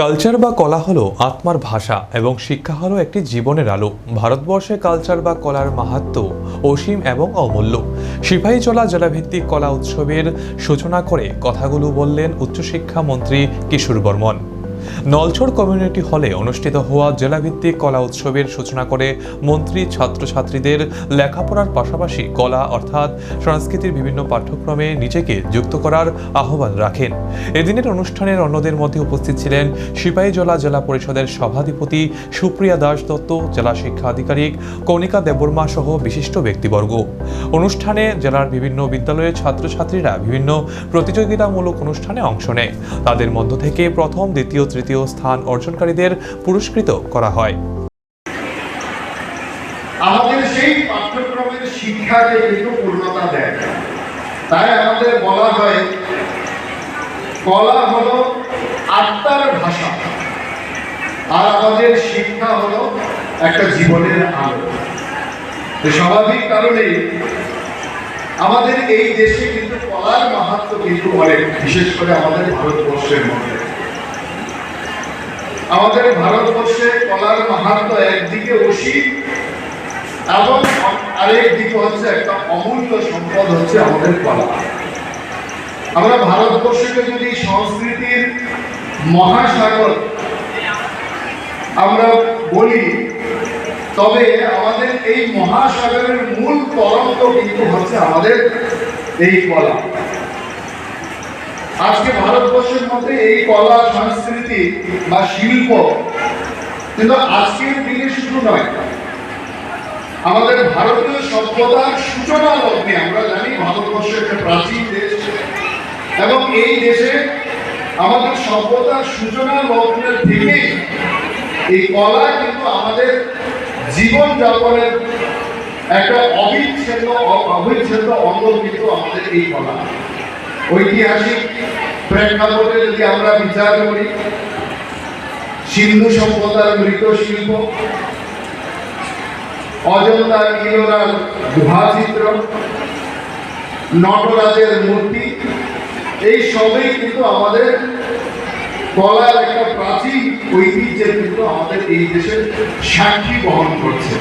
Culture বা কলা হলো আত্মার ভাষা এবং শিক্ষা হলো একটি জীবনের আলো। ভারতবর্ষে কালচার বা কলার মাহাত্ম অসীম এবং অমূল্য। সিপাহী চলা জেলাভিত্তিক কলা উৎসবের সূচনা করে কথাগুলো বললেন উচ্চশিক্ষা মন্ত্রী কিশোর বর্মন। নলছড় কমিউনিটি হলে অনুষ্ঠিত হওয়া জেলাভিত্তিক কলা উৎসবের সূচনা করে মন্ত্রী, ছাত্রছাত্রীদের লেখাপড়ার পাশাপাশি কলা অর্থাৎ সংস্কৃতির বিভিন্ন পাঠ্যক্রমে নিজেকে যুক্ত করার আহ্বান রাখেন। এদিনের অনুষ্ঠানের অন্যদের মধ্যে উপস্থিত ছিলেন সিপাহীজলা জেলা পরিষদের সভাধিপতি সুপ্রিয়া দাস দত্ত, জেলা শিক্ষা আধিকারিক কণিকা দেববর্মা সহ বিশিষ্ট ব্যক্তিবর্গ। অনুষ্ঠানে জেলার বিভিন্ন বিদ্যালয়ের ছাত্রছাত্রীরা বিভিন্ন প্রতিযোগিতামূলক অনুষ্ঠানে অংশ নেয়। তাদের মধ্য থেকে প্রথম, দ্বিতীয় তৃতীয় স্থান অর্জনকারীদের পুরস্কৃত করা হয়। আমাদের সেই পাঠ্যক্রমের শিক্ষাকে কিন্তু পূর্ণতা দেয়। তাই আমাদের বলা হয়, কলা হলো আত্মার ভাষা। আর আমাদের শিক্ষা হলো একটা জীবনের আলো। স্বাভাবিক কারণে আমাদের এই দেশে কিন্তু কলার মাহাত্ম কিন্তু অনেক, বিশেষ করে আমাদের ভারতবর্ষের মধ্যে। আমাদের ভারতবর্ষে কলার মাহাত্ম একদিকে অসীম এবং আরেক দিকে হচ্ছে একটা অমূল্য সম্পদ হচ্ছে আমাদের কলা। আমরা ভারতবর্ষকে যদি সংস্কৃতির মহাসাগর আমরা বলি, তবে আমাদের এই মহাসাগরের মূল তরঙ্গ কিন্তু হচ্ছে আমাদের এই কলা। আজকে ভারতবর্ষের মধ্যে এই কলা সংস্কৃতি বা শিল্প, কিন্তু আজকের দিনে শুধু নয়, আমাদের ভারতীয় সভ্যতার সূচনা লগ্নে আমরা জানি ভারতবর্ষ একটা প্রাচীন দেশ এবং এই দেশে আমাদের সভ্যতার সূচনা লগ্নের থেকে এই কলা কিন্তু আমাদের জীবন যাপনের একটা অবিচ্ছেদ্য অবিচ্ছেদ্য অঙ্গ কিন্তু আমাদের এই কলা। ঐতিহাসিক প্রেক্ষাপটে যদি আমরা বিচার করি, সিন্ধু সভ্যতার মৃৎশিল্প অজন্তা ইলোরার গুহাচিত্র, নটরাজের মূর্তি, এই সবই কিন্তু আমাদের কলার একটা প্রাচীন ঐতিহ্যের কিন্তু আমাদের এই দেশের সাক্ষী বহন করছে।